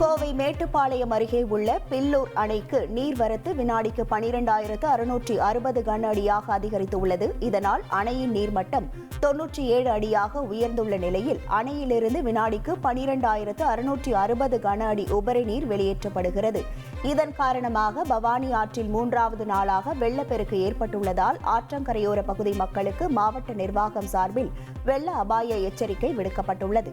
கோவை மேட்டுப்பாளையம் அருகே உள்ள பில்லூர் அணைக்கு நீர்வரத்து வினாடிக்கு பனிரெண்டாயிரத்து அறுநூற்றி அறுபது கன அடியாக அதிகரித்துள்ளது. இதனால் அணையின் நீர்மட்டம் தொன்னூற்றி ஏழு அடியாக உயர்ந்துள்ள நிலையில் அணையிலிருந்து வினாடிக்கு பனிரெண்டாயிரத்து அறுநூற்றி அறுபது கன அடி உபரி நீர் வெளியேற்றப்படுகிறது. இதன் காரணமாக பவானி ஆற்றில் மூன்றாவது நாளாக வெள்ளப்பெருக்கு ஏற்பட்டுள்ளதால் ஆற்றங்கரையோர பகுதி மக்களுக்கு மாவட்ட நிர்வாகம் சார்பில் வெள்ள அபாய எச்சரிக்கை விடுக்கப்பட்டுள்ளது.